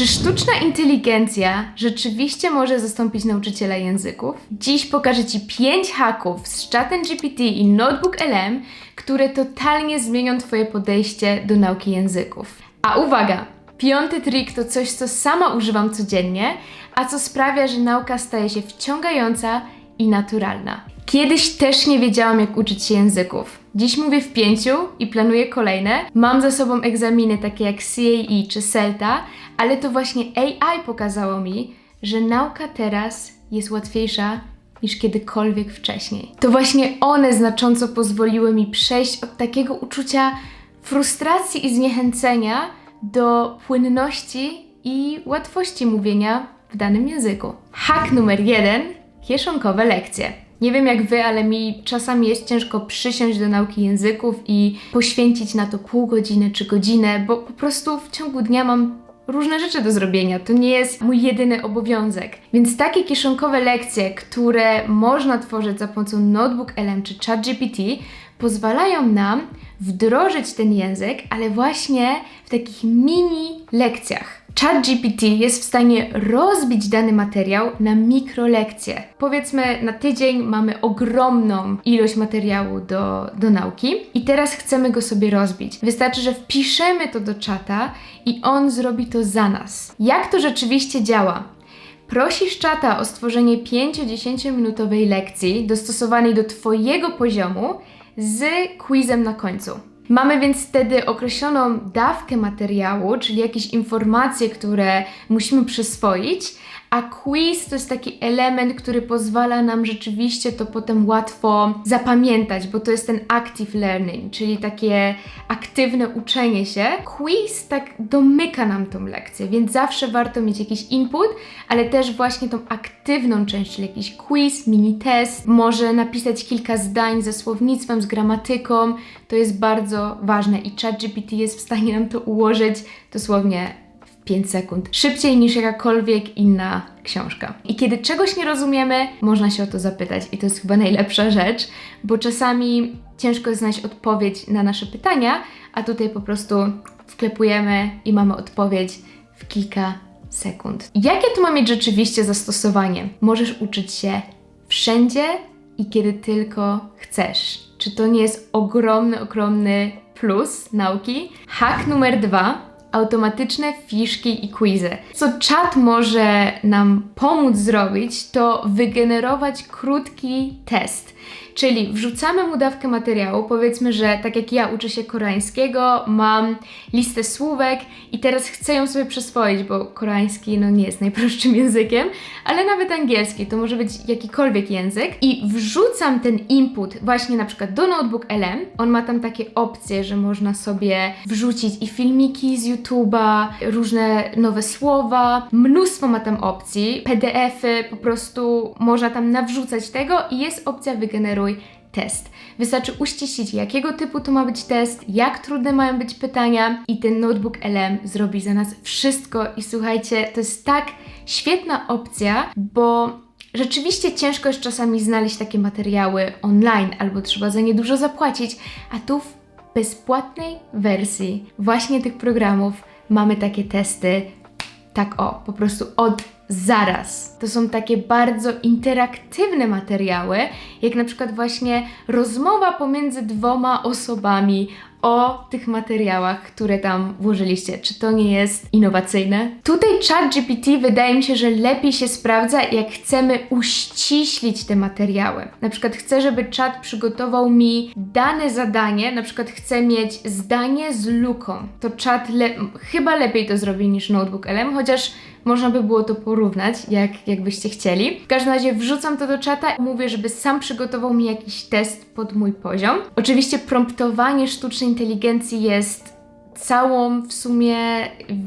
Czy sztuczna inteligencja rzeczywiście może zastąpić nauczyciela języków? Dziś pokażę Ci 5 haków z Chatem GPT i Notebook LM, które totalnie zmienią Twoje podejście do nauki języków. A uwaga! Piąty trik to coś, co sama używam codziennie, a co sprawia, że nauka staje się wciągająca i naturalna. Kiedyś też nie wiedziałam, jak uczyć się języków. Dziś mówię w pięciu i planuję kolejne. Mam za sobą egzaminy takie jak CAE czy CELTA, ale to właśnie AI pokazało mi, że nauka teraz jest łatwiejsza niż kiedykolwiek wcześniej. To właśnie one znacząco pozwoliły mi przejść od takiego uczucia frustracji i zniechęcenia do płynności i łatwości mówienia w danym języku. Hack numer jeden: kieszonkowe lekcje. Nie wiem jak wy, ale mi czasami jest ciężko przysiąść do nauki języków i poświęcić na to pół godziny czy godzinę, bo po prostu w ciągu dnia mam różne rzeczy do zrobienia. To nie jest mój jedyny obowiązek. Więc takie kieszonkowe lekcje, które można tworzyć za pomocą Notebook LM czy ChatGPT, pozwalają nam wdrożyć ten język, ale właśnie w takich mini lekcjach. ChatGPT jest w stanie rozbić dany materiał na mikrolekcje. Powiedzmy, na tydzień mamy ogromną ilość materiału do, do nauki i teraz chcemy go sobie rozbić. Wystarczy, że wpiszemy to do czata i on zrobi to za nas. Jak to rzeczywiście działa? Prosisz czata o stworzenie 5-10 minutowej lekcji dostosowanej do Twojego poziomu z quizem na końcu. Mamy więc wtedy określoną dawkę materiału, czyli jakieś informacje, które musimy przyswoić, a quiz to jest taki element, który pozwala nam rzeczywiście to potem łatwo zapamiętać, bo to jest ten active learning, czyli takie aktywne uczenie się. Quiz tak domyka nam tą lekcję, więc zawsze warto mieć jakiś input, ale też właśnie tą aktywną część, czyli jakiś quiz, mini test, może napisać kilka zdań ze słownictwem, z gramatyką. To jest bardzo ważne i ChatGPT jest w stanie nam to ułożyć dosłownie 5 sekund. Szybciej niż jakakolwiek inna książka. I kiedy czegoś nie rozumiemy, można się o to zapytać. I to jest chyba najlepsza rzecz, bo czasami ciężko jest znaleźć odpowiedź na nasze pytania, a tutaj po prostu wklepujemy i mamy odpowiedź w kilka sekund. Jakie tu ma mieć rzeczywiście zastosowanie? Możesz uczyć się wszędzie i kiedy tylko chcesz. Czy to nie jest ogromny, ogromny plus nauki? Hack numer dwa automatyczne fiszki i quizy. Co czat może nam pomóc zrobić, to wygenerować krótki test. Czyli wrzucamy mu dawkę materiału, powiedzmy, że tak jak ja uczę się koreańskiego, mam listę słówek i teraz chcę ją sobie przyswoić, bo koreański no nie jest najprostszym językiem, ale nawet angielski, to może być jakikolwiek język. I wrzucam ten input właśnie na przykład do Notebook LM. On ma tam takie opcje, że można sobie wrzucić i filmiki z YouTube'a, różne nowe słowa, mnóstwo ma tam opcji, PDFy, po prostu można tam nawrzucać tego i jest opcja test. Wystarczy uściślić, jakiego typu to ma być test, jak trudne mają być pytania i ten Notebook LM zrobi za nas wszystko. I słuchajcie, to jest tak świetna opcja, bo rzeczywiście ciężko jest czasami znaleźć takie materiały online albo trzeba za nie dużo zapłacić, a tu w bezpłatnej wersji właśnie tych programów mamy takie testy tak o, po prostu od zaraz. To są takie bardzo interaktywne materiały, jak na przykład właśnie rozmowa pomiędzy dwoma osobami o tych materiałach, które tam włożyliście. Czy to nie jest innowacyjne? Tutaj ChatGPT wydaje mi się, że lepiej się sprawdza, jak chcemy uściślić te materiały. Na przykład chcę, żeby czat przygotował mi dane zadanie, na przykład chcę mieć zdanie z luką. To czat le chyba lepiej to zrobi niż Notebook LM, chociaż można by było to porównać, jak, jakbyście chcieli. W każdym razie wrzucam to do czata i mówię, żeby sam przygotował mi jakiś test pod mój poziom. Oczywiście promptowanie sztucznej inteligencji jest całą w sumie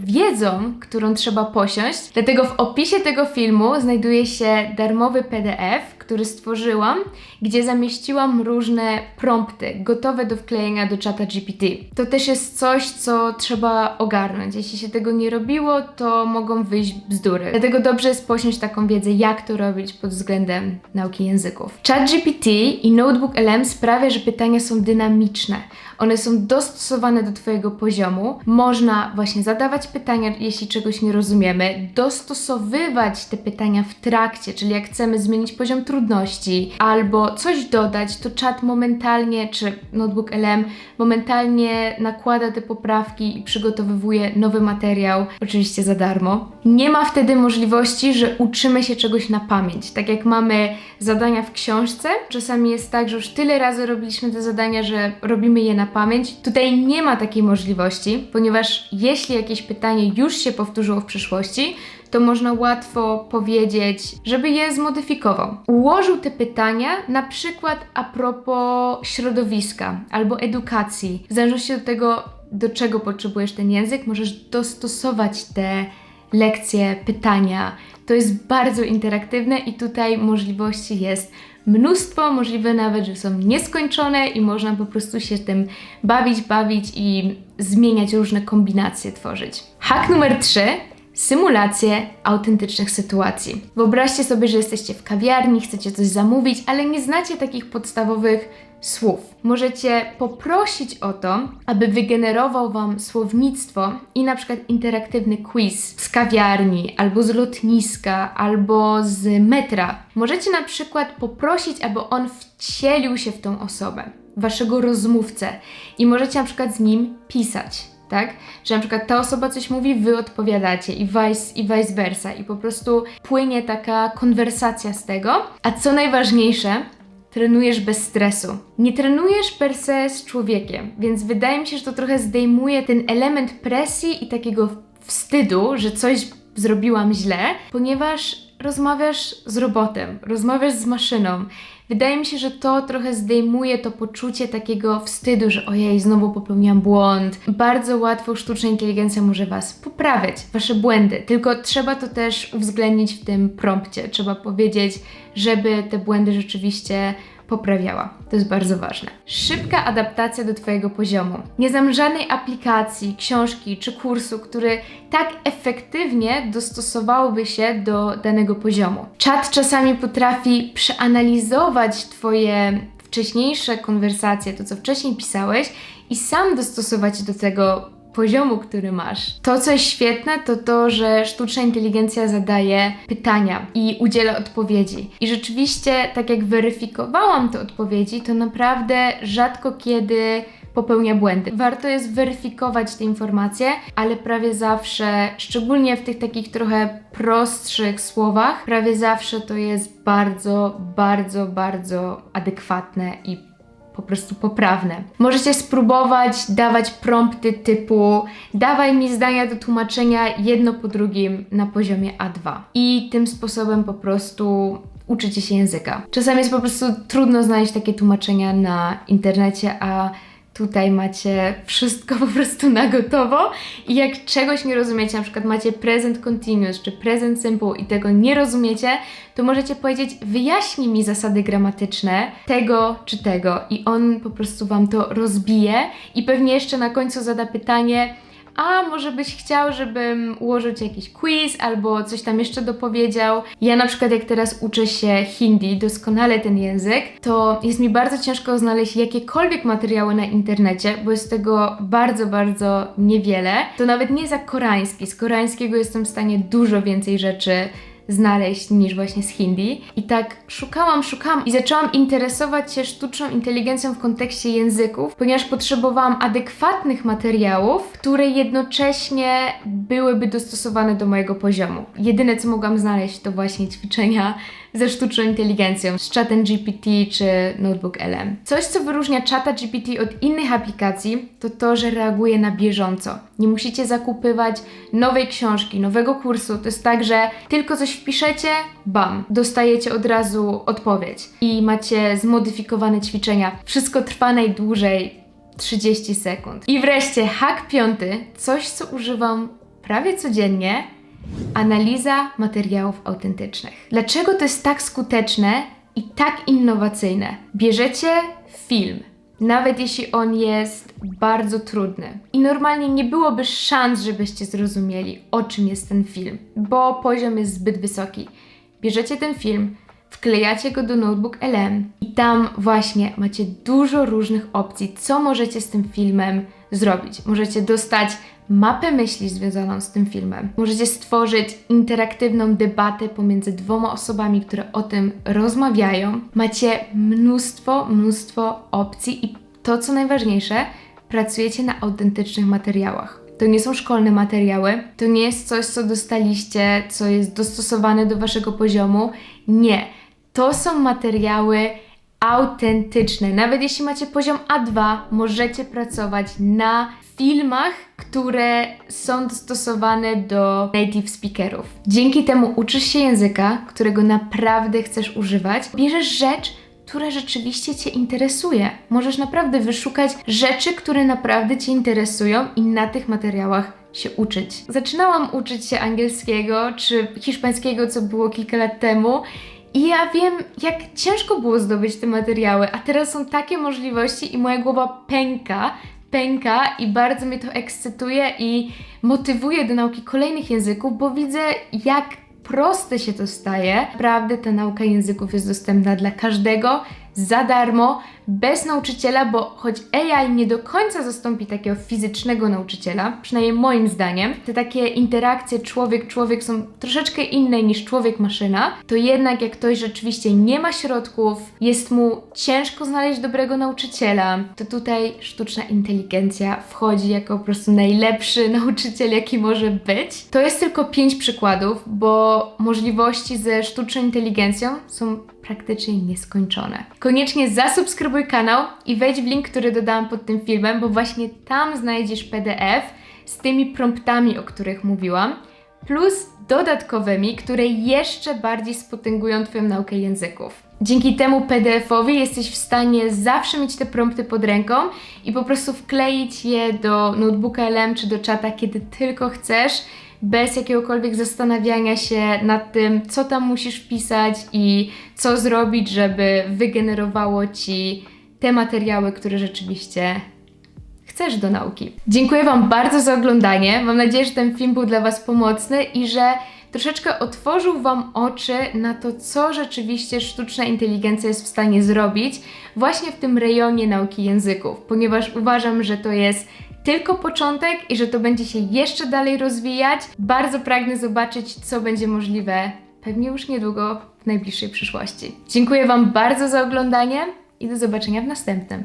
wiedzą, którą trzeba posiąść. Dlatego w opisie tego filmu znajduje się darmowy PDF, który stworzyłam, gdzie zamieściłam różne prompty gotowe do wklejenia do czata GPT. To też jest coś, co trzeba ogarnąć. Jeśli się tego nie robiło, to mogą wyjść bzdury. Dlatego dobrze jest posiąść taką wiedzę, jak to robić pod względem nauki języków. ChatGPT i Notebook LM sprawia, że pytania są dynamiczne. One są dostosowane do Twojego poziomu. Można właśnie zadawać pytania, jeśli czegoś nie rozumiemy, dostosowywać te pytania w trakcie, czyli jak chcemy zmienić poziom trudności albo coś dodać, to czat momentalnie, czy notebook LM momentalnie nakłada te poprawki i przygotowywuje nowy materiał, oczywiście za darmo. Nie ma wtedy możliwości, że uczymy się czegoś na pamięć. Tak jak mamy zadania w książce, czasami jest tak, że już tyle razy robiliśmy te zadania, że robimy je na pamięć. Tutaj nie ma takiej możliwości, ponieważ jeśli jakieś pytanie już się powtórzyło w przyszłości, to można łatwo powiedzieć, żeby je zmodyfikował. Ułożył te pytania na przykład a propos środowiska albo edukacji. W zależności od tego, do czego potrzebujesz ten język, możesz dostosować te lekcje, pytania. To jest bardzo interaktywne i tutaj możliwości jest mnóstwo, możliwe nawet, że są nieskończone i można po prostu się tym bawić, bawić i zmieniać różne kombinacje tworzyć. Hak numer 3 symulację autentycznych sytuacji. Wyobraźcie sobie, że jesteście w kawiarni, chcecie coś zamówić, ale nie znacie takich podstawowych słów. Możecie poprosić o to, aby wygenerował Wam słownictwo i na przykład interaktywny quiz z kawiarni, albo z lotniska, albo z metra. Możecie na przykład poprosić, aby on wcielił się w tą osobę, Waszego rozmówcę i możecie na przykład z nim pisać tak? Że na przykład ta osoba coś mówi, wy odpowiadacie i vice, i vice versa i po prostu płynie taka konwersacja z tego. A co najważniejsze, trenujesz bez stresu. Nie trenujesz per se z człowiekiem, więc wydaje mi się, że to trochę zdejmuje ten element presji i takiego wstydu, że coś zrobiłam źle, ponieważ rozmawiasz z robotem, rozmawiasz z maszyną Wydaje mi się, że to trochę zdejmuje to poczucie takiego wstydu, że ojej, znowu popełniłam błąd. Bardzo łatwo sztuczna inteligencja może Was poprawiać, Wasze błędy, tylko trzeba to też uwzględnić w tym prompcie. Trzeba powiedzieć, żeby te błędy rzeczywiście poprawiała. To jest bardzo ważne. Szybka adaptacja do Twojego poziomu. Nie znam żadnej aplikacji, książki czy kursu, który tak efektywnie dostosowałby się do danego poziomu. Czat czasami potrafi przeanalizować Twoje wcześniejsze konwersacje, to co wcześniej pisałeś i sam dostosować do tego poziomu, który masz. To, co jest świetne, to to, że sztuczna inteligencja zadaje pytania i udziela odpowiedzi. I rzeczywiście, tak jak weryfikowałam te odpowiedzi, to naprawdę rzadko kiedy popełnia błędy. Warto jest weryfikować te informacje, ale prawie zawsze, szczególnie w tych takich trochę prostszych słowach, prawie zawsze to jest bardzo, bardzo, bardzo adekwatne i po prostu poprawne. Możecie spróbować dawać prompty typu dawaj mi zdania do tłumaczenia jedno po drugim na poziomie A2. I tym sposobem po prostu uczycie się języka. Czasami jest po prostu trudno znaleźć takie tłumaczenia na internecie, a Tutaj macie wszystko po prostu na gotowo. I jak czegoś nie rozumiecie, na przykład macie present continuous czy present simple i tego nie rozumiecie, to możecie powiedzieć wyjaśnij mi zasady gramatyczne tego czy tego. I on po prostu Wam to rozbije. I pewnie jeszcze na końcu zada pytanie a może byś chciał, żebym ułożył Ci jakiś quiz albo coś tam jeszcze dopowiedział. Ja na przykład jak teraz uczę się hindi, doskonale ten język, to jest mi bardzo ciężko znaleźć jakiekolwiek materiały na internecie, bo jest tego bardzo, bardzo niewiele. To nawet nie za koreański. Z koreańskiego jestem w stanie dużo więcej rzeczy znaleźć niż właśnie z hindi. I tak szukałam, szukałam i zaczęłam interesować się sztuczną inteligencją w kontekście języków, ponieważ potrzebowałam adekwatnych materiałów, które jednocześnie byłyby dostosowane do mojego poziomu. Jedyne co mogłam znaleźć to właśnie ćwiczenia ze sztuczną inteligencją, z chatem GPT czy Notebook LM. Coś, co wyróżnia czata GPT od innych aplikacji, to to, że reaguje na bieżąco. Nie musicie zakupywać nowej książki, nowego kursu. To jest tak, że tylko coś wpiszecie, bam, dostajecie od razu odpowiedź i macie zmodyfikowane ćwiczenia. Wszystko trwa najdłużej 30 sekund. I wreszcie hak piąty, coś co używam prawie codziennie, Analiza materiałów autentycznych. Dlaczego to jest tak skuteczne i tak innowacyjne? Bierzecie film, nawet jeśli on jest bardzo trudny. I normalnie nie byłoby szans, żebyście zrozumieli, o czym jest ten film, bo poziom jest zbyt wysoki. Bierzecie ten film, wklejacie go do Notebook LM i tam właśnie macie dużo różnych opcji, co możecie z tym filmem zrobić. Możecie dostać mapę myśli związaną z tym filmem. Możecie stworzyć interaktywną debatę pomiędzy dwoma osobami, które o tym rozmawiają. Macie mnóstwo, mnóstwo opcji i to, co najważniejsze, pracujecie na autentycznych materiałach. To nie są szkolne materiały, to nie jest coś, co dostaliście, co jest dostosowane do waszego poziomu. Nie. To są materiały autentyczne. Nawet jeśli macie poziom A2, możecie pracować na filmach, które są dostosowane do native speakerów. Dzięki temu uczysz się języka, którego naprawdę chcesz używać. Bierzesz rzecz, która rzeczywiście Cię interesuje. Możesz naprawdę wyszukać rzeczy, które naprawdę Cię interesują i na tych materiałach się uczyć. Zaczynałam uczyć się angielskiego czy hiszpańskiego, co było kilka lat temu. I ja wiem, jak ciężko było zdobyć te materiały, a teraz są takie możliwości i moja głowa pęka, pęka i bardzo mnie to ekscytuje i motywuje do nauki kolejnych języków, bo widzę, jak proste się to staje. Naprawdę ta nauka języków jest dostępna dla każdego za darmo, bez nauczyciela, bo choć AI nie do końca zastąpi takiego fizycznego nauczyciela, przynajmniej moim zdaniem, te takie interakcje człowiek-człowiek są troszeczkę inne niż człowiek-maszyna, to jednak jak ktoś rzeczywiście nie ma środków, jest mu ciężko znaleźć dobrego nauczyciela, to tutaj sztuczna inteligencja wchodzi jako po prostu najlepszy nauczyciel, jaki może być. To jest tylko pięć przykładów, bo możliwości ze sztuczną inteligencją są praktycznie nieskończone. Koniecznie zasubskrybuj kanał i wejdź w link, który dodałam pod tym filmem, bo właśnie tam znajdziesz PDF z tymi promptami, o których mówiłam, plus dodatkowymi, które jeszcze bardziej spotęgują Twoją naukę języków. Dzięki temu PDF-owi jesteś w stanie zawsze mieć te prompty pod ręką i po prostu wkleić je do notebooka LM czy do czata, kiedy tylko chcesz bez jakiegokolwiek zastanawiania się nad tym, co tam musisz wpisać i co zrobić, żeby wygenerowało ci te materiały, które rzeczywiście chcesz do nauki. Dziękuję Wam bardzo za oglądanie. Mam nadzieję, że ten film był dla Was pomocny i że troszeczkę otworzył Wam oczy na to, co rzeczywiście sztuczna inteligencja jest w stanie zrobić właśnie w tym rejonie nauki języków, ponieważ uważam, że to jest tylko początek i że to będzie się jeszcze dalej rozwijać. Bardzo pragnę zobaczyć, co będzie możliwe pewnie już niedługo w najbliższej przyszłości. Dziękuję Wam bardzo za oglądanie i do zobaczenia w następnym.